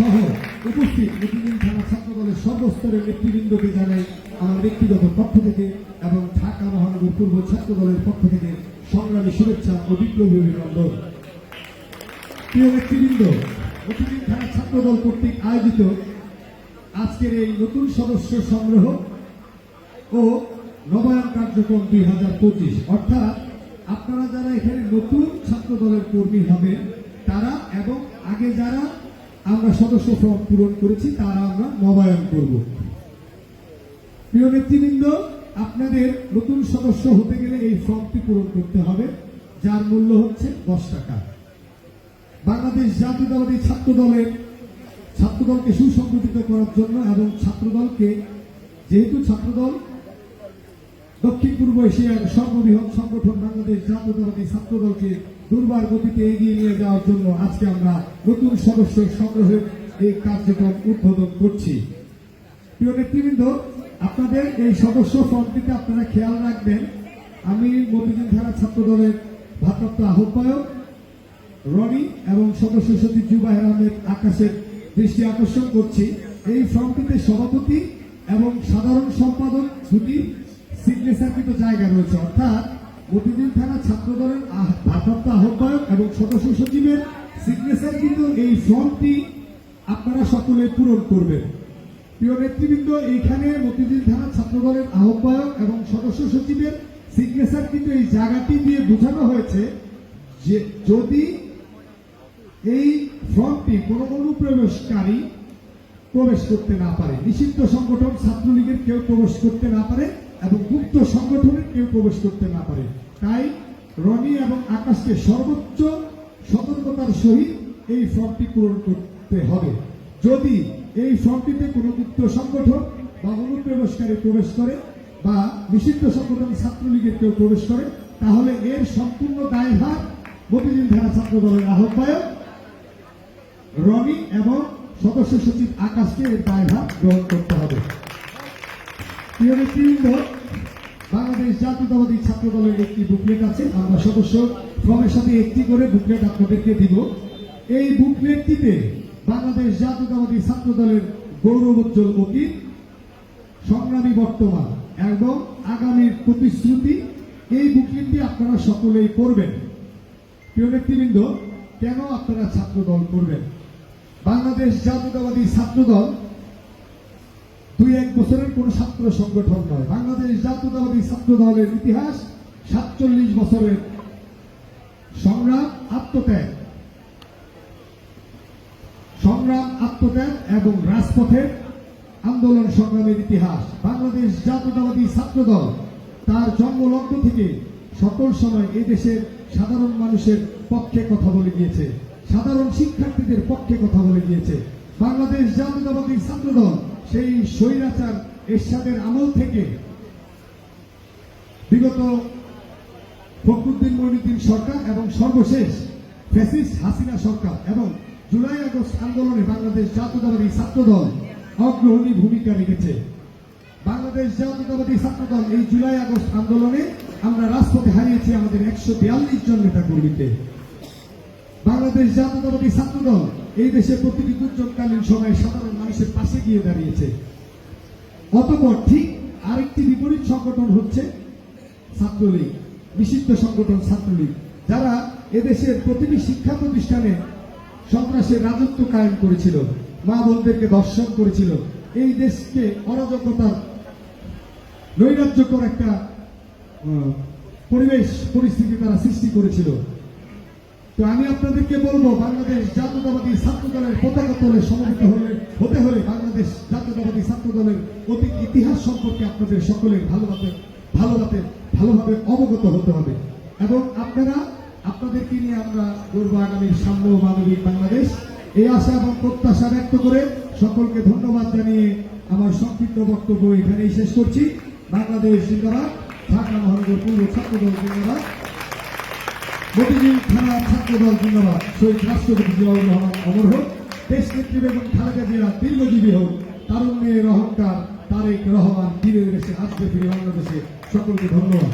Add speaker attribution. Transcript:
Speaker 1: সহ উপস্থিত মতিঝিল থানা ছাত্র দলের সর্বস্তরের নেতৃবৃন্দকে জানাই আমার ব্যক্তিগত পক্ষ থেকে এবং ঢাকা মহানগর পূর্ব ছাত্র দলের পক্ষ থেকে সংগ্রামী শুভেচ্ছা ও বিপ্লবী অভিনন্দন। প্রিয় নেতৃবৃন্দ মতিঝিল থানা ছাত্র দল কর্তৃক আয়োজিত আজকের এই নতুন সদস্য সংগ্রহ ও নবায়ন কার্যক্রম দুই হাজার পঁচিশ। অর্থাৎ আপনারা যারা এখানে নতুন ছাত্র দলের কর্মী হবেন, তারা এবং আগে যারা আমরা সদস্য ফর্ম পূরণ করেছি, তারা আমরা নবায়ন করব। প্রিয় নেতৃবৃন্দ, আপনাদের নতুন সদস্য হতে গেলে এই ফর্মটি পূরণ করতে হবে, যার মূল্য হচ্ছে দশ টাকা। বাংলাদেশ জাতীয়তাবাদী ছাত্র দলের ছাত্রদলকে সুসংগঠিত করার জন্য এবং ছাত্রদলকে, যেহেতু ছাত্রদল দক্ষিণ পূর্ব এশিয়ার সর্ববৃহৎ সংগঠন বাংলাদেশ জাতীয়তাবাদী ছাত্রদলকে দুর্বার গতিতে এগিয়ে নিয়ে যাওয়ার জন্য আজকে আমরা নতুন সদস্য সংগ্রহের এই কার্যক্রম উদ্বোধন করছি। প্রিয় নেতৃবৃন্দ, আপনাদের এই সদস্য ফর্মটিতে আপনারা খেয়াল রাখবেন। আমি মতিঝিল থানা ছাত্র দলের ভারপ্রাপ্ত আহ্বায়ক রনি এবং সদস্য সচিব জুবাহের আহমেদ আকাশের দৃষ্টি আকর্ষণ করছি। এই ফর্মটিতে সভাপতি এবং সাধারণ সম্পাদক দুটি সিগনেচারকৃত জায়গা রয়েছে। অর্থাৎ মতিঝিল থানা ছাত্র দলের ভারপ্রাপ্ত আহ্বায়ক এবং সদস্য সচিবের সিগনেচার কিন্তু এই ফর্মটি আপনারা সকলে পূরণ করবেন। প্রিয় নেতৃবৃন্দ, এইখানে মতিঝিল থানা ছাত্র দলের আহ্বায়ক এবং সদস্য সচিবের সিগনেচার কিন্তু এই জায়গাটি দিয়ে বোঝানো হয়েছে যে যদি এই ফর্মটি কোনো অনুপ্রবেশকারী প্রবেশ করতে না পারে। নিষিদ্ধ সংগঠন ছাত্রলীগের কেউ প্রবেশ করতে না পারে এবং গুপ্ত সংগঠনের কেউ প্রবেশ করতে না পারে। তাই রনি এবং আকাশকে সর্বোচ্চ সতর্কতার সহিত এই ফর্মটি পূরণ করতে হবে। যদি এই ফর্মটিতে কোনো গুপ্ত সংগঠন বা অনুপ্রবেশকারী প্রবেশ করে বা নিষিদ্ধ সংগঠন ছাত্রলীগের কেউ প্রবেশ করে, তাহলে এর সম্পূর্ণ দায়ভার মতিঝিল ধারা ছাত্র দলের আহ্বায়ক রনি এবং সদস্য সচিব আকাশকে এর দায়ভার গ্রহণ করতে হবে। প্রিয় বাংলাদেশ জাতীয়তাবাদী ছাত্র দলের একটি বুকলেট আছে। আমরা সদস্য ফর্মের সাথে একটি করে বুকলেট আপনাদেরকে দিব। এই বুকলেটটিতে বাংলাদেশ জাতীয়তাবাদী ছাত্র দলের গৌরবোজ্জ্বল অতীত, সংগ্রামী বর্তমান এবং আগামীর প্রতিশ্রুতি। এই বুকলেটটি আপনারা সকলেই করবেন প্রিয় নেতৃবৃন্দ, কেন আপনারা ছাত্র দল করবেন? বাংলাদেশ জাতীয়তাবাদী ছাত্র দল দুই এক বছরের কোন ছাত্র সংগঠন নয়। বাংলাদেশ জাতীয়তাবাদী ছাত্র দলের ইতিহাস সাতচল্লিশ বছরের সংগ্রাম, আত্মত্যাগ। সংগ্রাম, আত্মত্যাগ এবং রাজপথের আন্দোলন সংগ্রামের ইতিহাস। বাংলাদেশ জাতীয়তাবাদী ছাত্র দল তার জন্মলগ্ন থেকে সকল সময় এদেশের সাধারণ মানুষের পক্ষে কথা বলে গিয়েছে। সাধারণ শিক্ষার্থীদের পক্ষে কথা বলে গিয়েছে। বাংলাদেশ জাতীয়তাবাদী ছাত্র দল সেই স্বৈরাচার এরশাদের আমল থেকে। বিগত ফখরুদ্দিন মঈনুদ্দিন সরকার এবং সর্বশেষ ফ্যাসিস্ট হাসিনা সরকার এবং জুলাই আগস্ট আন্দোলনে বাংলাদেশ জাতীয়তাবাদী ছাত্র দল অগ্রহণী ভূমিকা রেখেছে। বাংলাদেশ জাতীয়তাবাদী ছাত্র দল এই জুলাই আগস্ট আন্দোলনে আমরা রাজপথে হারিয়েছি আমাদের একশো বিয়াল্লিশ জন নেতা কর্মীকে বাংলাদেশ জাতীয়তাবাদী ছাত্র দল এই দেশে প্রতিটি দুর্যোগকালীন সময়ে সাধারণ মানুষের পাশে গিয়ে দাঁড়িয়েছে। অতপর ঠিক আরেকটি বিপরীত সংগঠন হচ্ছে ছাত্রলীগ নিষিদ্ধ সংগঠন ছাত্রলীগ, যারা এদেশের প্রতিটি শিক্ষা প্রতিষ্ঠানে সন্ত্রাসের রাজত্ব কায়েম করেছিল, মা বোনদেরকে দর্শন করেছিল। এই দেশকে অরাজকতার নৈরাজ্যকর একটা পরিবেশ, পরিস্থিতি তারা সৃষ্টি করেছিল। তো আমি আপনাদেরকে বলব, বাংলাদেশ জাতীয়তাবাদী ছাত্র দলের পতাকা তলে সমবেত হলে, হতে হলে বাংলাদেশ জাতীয়তাবাদী ছাত্র দলের অতীত ইতিহাস সম্পর্কে আপনাদের সকলের ভালোভাবে ভালোভাবে ভালোভাবে অবগত হতে হবে। এবং আপনারা, আপনাদেরকে নিয়ে আমরা গর্ব আগামীর সাম্য মানবিক বাংলাদেশ। এই আশা এবং প্রত্যাশা ব্যক্ত করে সকলকে ধন্যবাদ জানিয়ে আমার সংক্ষিপ্ত বক্তব্য এখানেই শেষ করছি। বাংলাদেশ জিন্দাবাদ, ঢাকা মহানগর পূর্ব ছাত্রদল জিন্দাবাদ। মতিঝিল থানা ছাত্র দল জিন্দাবাদ শহীদ রাষ্ট্রপতি জিয়াউর রহমান অমর হোক, দেশ নেত্রী বেগম খালেদা জিয়া দীর্ঘজীবী হোক, তারুণ্যের অহংকার তারেক রহমান ধীরে দেশে আসবে ফিরে বাংলাদেশে। সকলকে ধন্যবাদ।